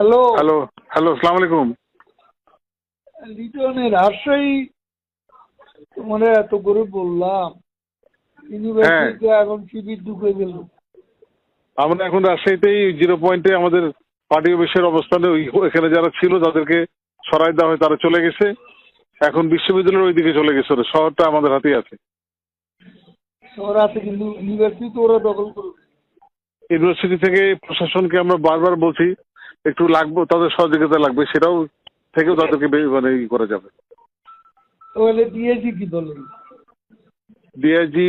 Hello hello hello সালাম আলাইকুম লিটনে রাজশাহী তোমার এত করে বললাম। ইউনিভার্সিটিতে এখন শিবির ঢুকে গেল। আমরা এখন রাজশাহীতেই জিরো পয়েন্টে আমাদের পার্টি অফিসের অবস্থানে এখানে যারা ছিল তাদেরকে সরাই দেওয়া হয় তারা চলে গেছে। এখন বিশ্ববিদ্যালয়ের ওই দিকে চলে গেছে শহরটা আমাদের হাতেই আছে। শহর আছে কিন্তু ইউনিভার্সিটি তো ওরা দখল করবে ইউনিভার্সিটি থেকে প্রশাসনকে আমরা বারবার বলছি একটু লাগবে তাদের সহযোগিতা লাগবে সেটাও থেকেও তাদেরকে মানে ই করা যাবে। কি দলে? ডিআইজি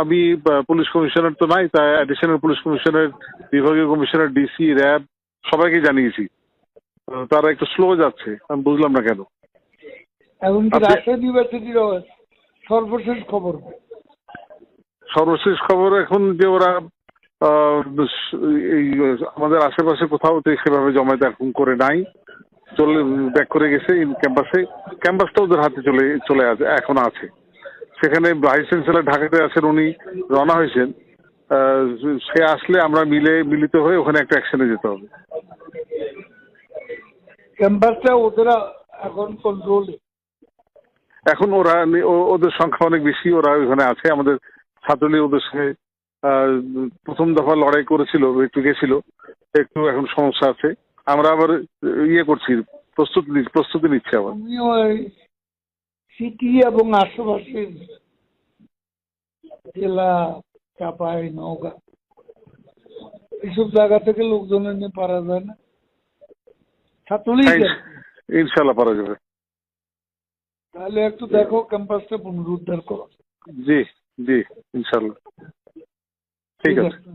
আমি পুলিশ কমিশনার তো নাই তাই অ্যাডিশনাল পুলিশ কমিশনার বিভাগীয় কমিশনার ডিসি র্যাব সবাইকে জানিয়েছি। তারা একটু স্লো যাচ্ছে আমি বুঝলাম না কেন। এখন কি রাজশাহী ইউনিভার্সিটির সর্বশেষ খবর? সর্বশেষ খবর এখন যে ওরা আমাদের আশেপাশে কোথাও তো সেভাবে জমায়েত এখন করে নাই। চলে ব্যাক করে গেছে ক্যাম্পাসে ক্যাম্পাসটা ওদের হাতে চলে চলে আছে এখন আছে। সেখানে ভাইস চ্যান্সেলার ঢাকাতে আছেন উনি রওনা হয়েছেন। সে আসলে আমরা মিলে মিলিত হয়ে ওখানে একটা অ্যাকশনে যেতে হবে। ক্যাম্পাসটা ওদের এখন কন্ট্রোলে এখন ওরা ওদের সংখ্যা অনেক বেশি ওরা ওখানে আছে। আমাদের ছাত্রলীগ ওদের সঙ্গে প্রথম দফা লড়াই করেছিল একটু গেছিল একটু এখন সমস্যা আছে। আমরা আবার ইয়ে করছি প্রস্তুতি প্রস্তুতি নিচ্ছি আবার। সিটি এবং আশেপাশের জেলা চাপাই নওগাঁ এইসব জায়গা থেকে লোকজন এনে পারা যায় না। ছাত্রলীগ ইনশাল্লাহ পারা যাবে। তাহলে একটু দেখো ক্যাম্পাসটা পুনরুদ্ধার করো। জি জি ইনশাল্লাহ ঠিক আছে আছে